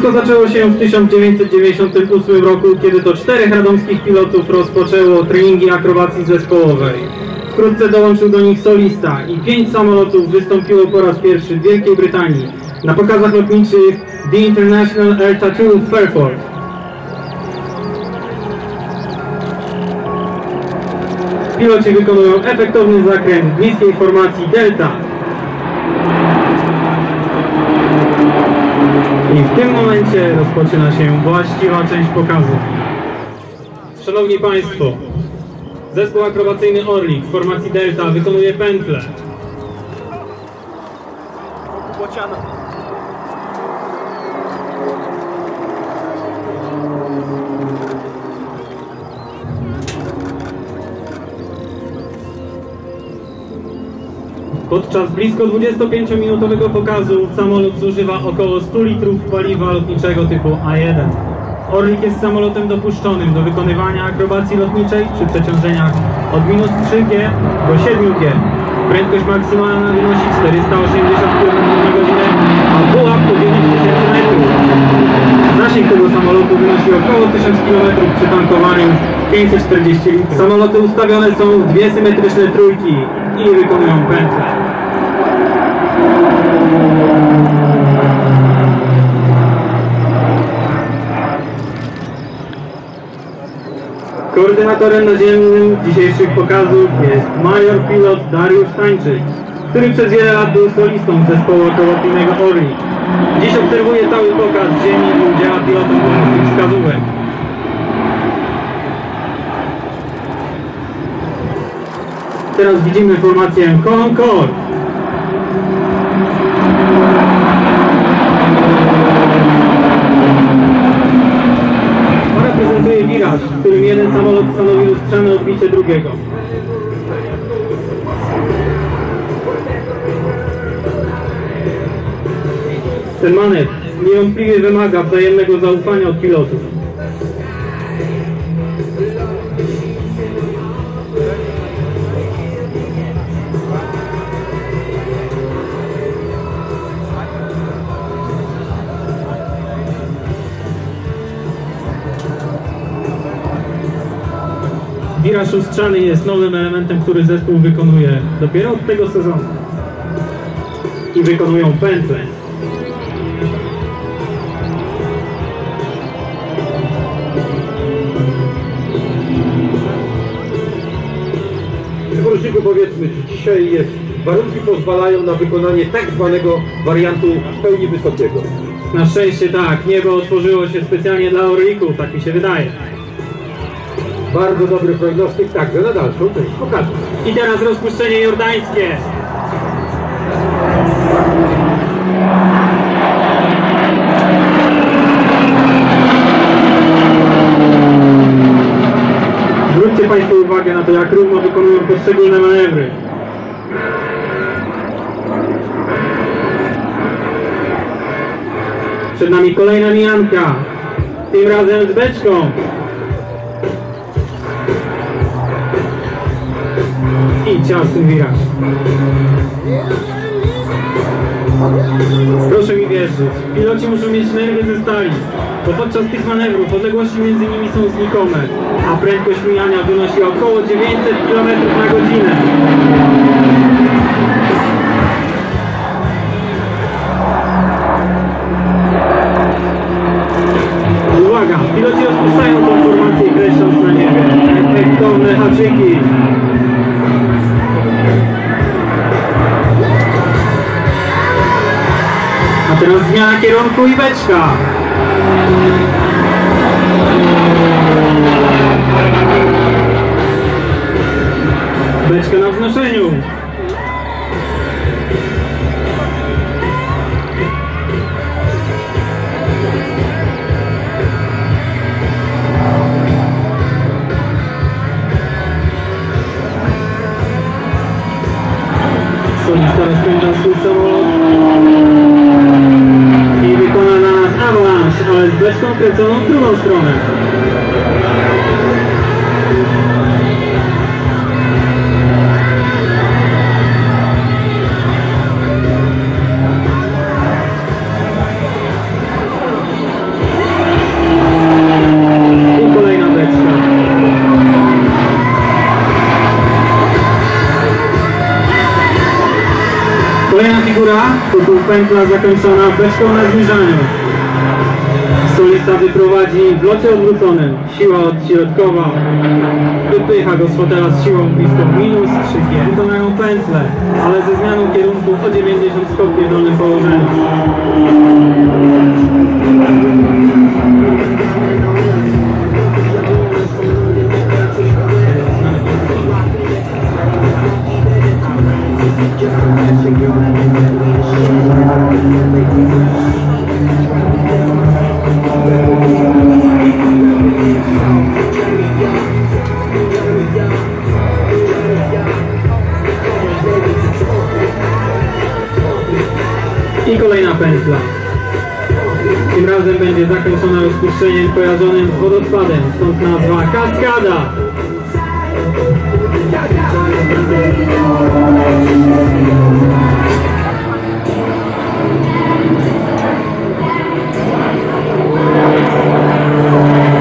Wszystko zaczęło się w 1998 roku, kiedy to czterech radomskich pilotów rozpoczęło treningi akrobacji zespołowej. Wkrótce dołączył do nich solista i pięć samolotów wystąpiło po raz pierwszy w Wielkiej Brytanii na pokazach lotniczych The International Air Tattoo w Fairford. Piloci wykonują efektowny zakręt w niskiej formacji Delta. I w tym momencie rozpoczyna się właściwa część pokazu. Szanowni Państwo, zespół akrobacyjny Orlik w formacji Delta wykonuje pętlę. Podczas blisko 25-minutowego pokazu samolot zużywa około 100 litrów paliwa lotniczego typu A1. Orlik jest samolotem dopuszczonym do wykonywania akrobacji lotniczej przy przeciążeniach od minus 3G do 7G. Prędkość maksymalna wynosi 480 km na godzinę, a pułap to 9000 metrów. Zasięg tego samolotu wynosi około 1000 km przy tankowaniu 540 litrów. Samoloty ustawione są w dwie symetryczne trójki i wykonują pętlę. Koordynatorem naziemnym dzisiejszych pokazów jest major pilot Dariusz Stańczyk, który przez wiele lat był solistą zespołu akrobacyjnego Orlik. Dziś obserwuje cały pokaz ziemi i udziela pilotom pomocnych wskazówek. Teraz widzimy formację Concord. Para prezentuje wiraż, w którym jeden samolot stanowi lustrzane odbicie drugiego. Ten manewr niewątpliwie wymaga wzajemnego zaufania od pilotów. Wiraż lustrzany jest nowym elementem, który zespół wykonuje dopiero od tego sezonu. I wykonują pętlę. Poruczniku powiedzmy, czy dzisiaj jest, warunki pozwalają na wykonanie tak zwanego wariantu w pełni wysokiego. Na szczęście tak, niebo otworzyło się specjalnie dla Orlików, tak mi się wydaje. Bardzo dobry prognostyk także na dalszą część pokazu. I teraz rozpuszczenie jordańskie. Zwróćcie Państwo uwagę na to, jak równo wykonują poszczególne manewry. Przed nami kolejna mijanka. Tym razem z beczką. I ciasny wiraż. Proszę mi wierzyć, piloci muszą mieć nerwy ze stali, bo podczas tych manewrów odległości między nimi są znikome, a prędkość mijania wynosi około 900 km na godzinę. Kierunku i beczka. Beczka na wznoszeniu. Solista rozpędza swój samolot deszką kręconą w drugą stronę. Kolejna figura, to tu pętla zakończona beczką na zmierzaniu. Solista wyprowadzi w locie odwróconym. Siła odśrodkowa. Wypycha go z fotela z siłą bliską minus 3 G. Wykonają pętlę, ale ze zmianą kierunku o 90 stopni w dolnym położeniu. I kolejna pętla. Tym razem będzie zakończona rozpuszczeniem kojarzonym z wodospadem, stąd nazwa kaskada.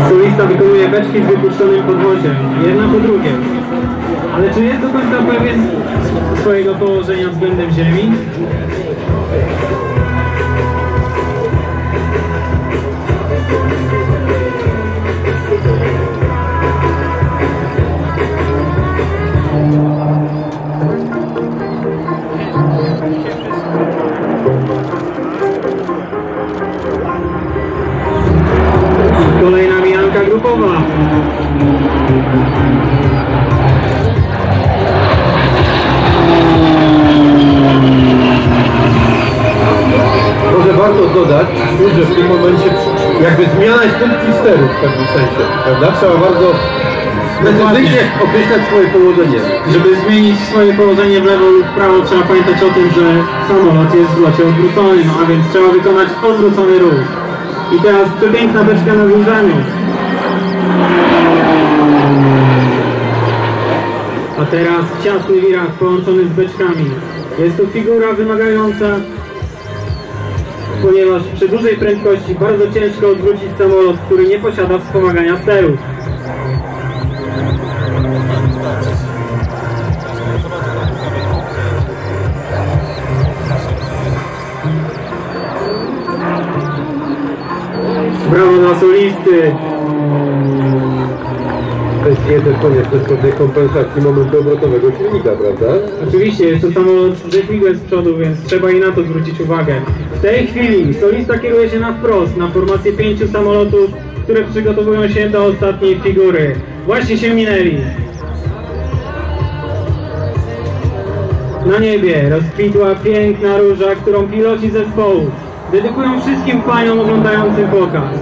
Solista wykonuje beczki z wypuszczonym podwoziem, jedna po drugie. Ale czy jest do końca pewien swojego położenia względem ziemi? Warto dodać, że w tym momencie jakby zmiana jest funkcji steru w pewnym sensie, prawda? Trzeba bardzo precyzyjnie określać swoje położenie. Żeby zmienić swoje położenie w lewo lub w prawo, trzeba pamiętać o tym, że samolot jest w locie odwróconym, a więc trzeba wykonać odwrócony ruch. I teraz przepiękna beczka na złużeniu. A teraz ciasny wirak połączony z beczkami. Jest to figura wymagająca, ponieważ przy dużej prędkości bardzo ciężko odwrócić samolot, który nie posiada wspomagania sterów. Brawo dla solisty! To jest jeden koniec bezpłatnej kompensacji momentu obrotowego silnika, prawda? Oczywiście jest to samolot ze z przodu, więc trzeba i na to zwrócić uwagę. W tej chwili solista kieruje się na wprost, na formację pięciu samolotów, które przygotowują się do ostatniej figury. Właśnie się minęli. Na niebie rozkwitła piękna róża, którą piloci zespołu dedykują wszystkim paniom oglądającym pokaz.